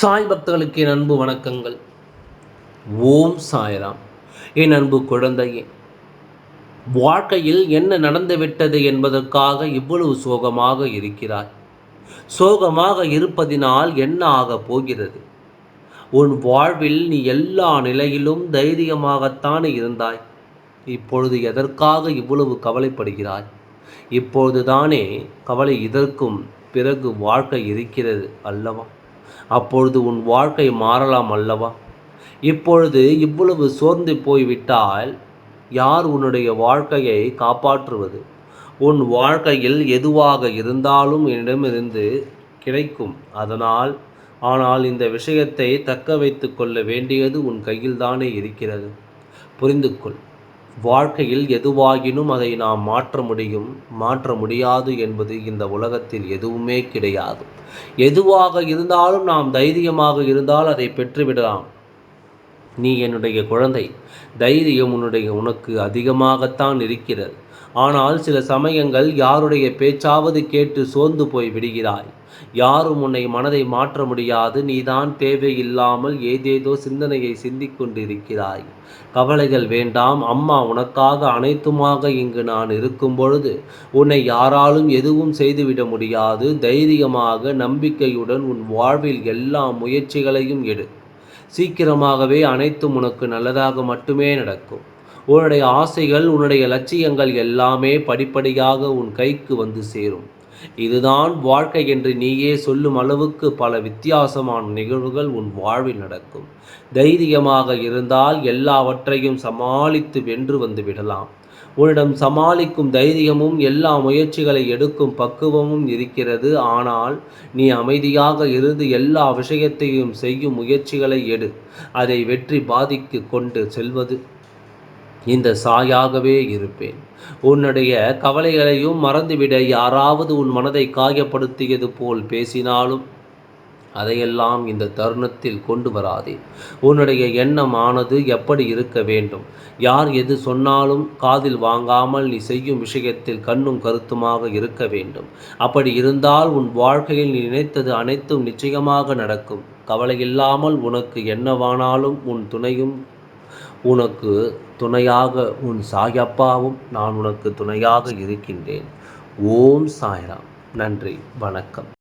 சாய் பக்தர்களுக்கு என் அன்பு வணக்கங்கள். ஓம் சாய்ராம். என் அன்பு குழந்தையே வாழ்க்கையில் என்ன நடந்துவிட்டது என்பதற்காக இவ்வளவு சோகமாக இருக்கிறாய். சோகமாக இருப்பதினால் என்ன ஆகப் போகிறது? உன் வாழ்வில் நீ எல்லா நிலையிலும் தைரியமாகத்தான் இருந்தாய். இப்பொழுது எதற்காக இவ்வளவு கவலைப்படுகிறாய்? இப்பொழுதுதானே கவலை இதற்கும் பிறகு வாழ்க்கை இருக்கிறது அல்லவா? அப்பொழுது உன் வாழ்க்கை மாறலாம் அல்லவா? இப்பொழுது இவ்வளவு சோர்ந்து போய்விட்டால் யார் உன்னுடைய வாழ்க்கையை காப்பாற்றுவது? உன் வாழ்க்கையில் எதுவாக இருந்தாலும் என்னிடமிருந்து கிடைக்கும். அதனால் ஆனால் இந்த விஷயத்தை தக்க வைத்து கொள்ள வேண்டியது உன் கையில்தானே இருக்கிறது. புரிந்து கொள் வாழ்க்கையில் எதுவாகினும் அதை நாம் மாற்ற முடியும் மாற்ற முடியாது என்பது இந்த உலகத்தில் எதுவுமே கிடையாது. எதுவாக இருந்தாலும் நாம் தைரியமாக இருந்தால் அதை பெற்றுவிடலாம். நீ என்னுடைய குழந்தை தைரியம் உன்னுடைய உனக்கு அதிகமாகத்தான் இருக்கிறது. ஆனால் சில சமயங்கள் யாருடைய பேச்சாவது கேட்டு சோர்ந்து போய் விடுகிறாய். யாரும் உன்னை மனதை மாற்ற முடியாது. நீதான் தேவையில்லாமல் ஏதேதோ சிந்தனையை சிந்திக்கொண்டிருக்கிறாய் கவலைகள் வேண்டாம். அம்மா உனக்காக அனைத்துமாக இங்கு நான் இருக்கும் பொழுது உன்னை யாராலும் எதுவும் செய்துவிட முடியாது. தைரியமாக நம்பிக்கையுடன் உன் வாழ்வில் எல்லா முயற்சிகளையும் எடு. சீக்கிரமாகவே அனைத்தும் உனக்கு நல்லதாக மட்டுமே நடக்கும். உன்னுடைய ஆசைகள் உன்னுடைய லட்சியங்கள் எல்லாமே படிப்படியாக உன் கைக்கு வந்து சேரும். இதுதான் வாழ்க்கை என்று நீயே சொல்லும் அளவுக்கு பல வித்தியாசமான நிகழ்வுகள் உன் வாழ்வில் நடக்கும். தைரியமாக இருந்தால் எல்லாவற்றையும் சமாளித்து வென்று வந்து விடலாம். உன்னிடம் சமாளிக்கும் தைரியமும் எல்லா முயற்சிகளை எடுக்கும் பக்குவமும் இருக்கிறது. ஆனால் நீ அமைதியாக இருந்து எல்லா விஷயத்தையும் செய்யும் முயற்சிகளை எடு. அதை வெற்றி பாதிக்கு கொண்டு செல்வது. இந்த சாயாகவே இருப்பேன். உன்னுடைய கவலைகளையும் மறந்துவிட யாராவது உன் மனதை காயப்படுத்தியது போல் பேசினாலும் அதையெல்லாம் இந்த தருணத்தில் கொண்டு வராதே. உன்னுடைய எண்ணமானது எப்படி இருக்க வேண்டும்? யார் எது சொன்னாலும் காதில் வாங்காமல் நீ செய்யும் விஷயத்தில் கண்ணும் கருத்துமாக இருக்க வேண்டும். அப்படி இருந்தால் உன் வாழ்க்கையில் நீ நினைத்தது அனைத்தும் நிச்சயமாக நடக்கும். கவலை இல்லாமல் உனக்கு என்னவானாலும் உன் துணையும் உனக்கு துணையாக உன் சாயப்பாவும் நான் உனக்கு துணையாக இருக்கின்றேன். ஓம் சாய்ராம். நன்றி. வணக்கம்.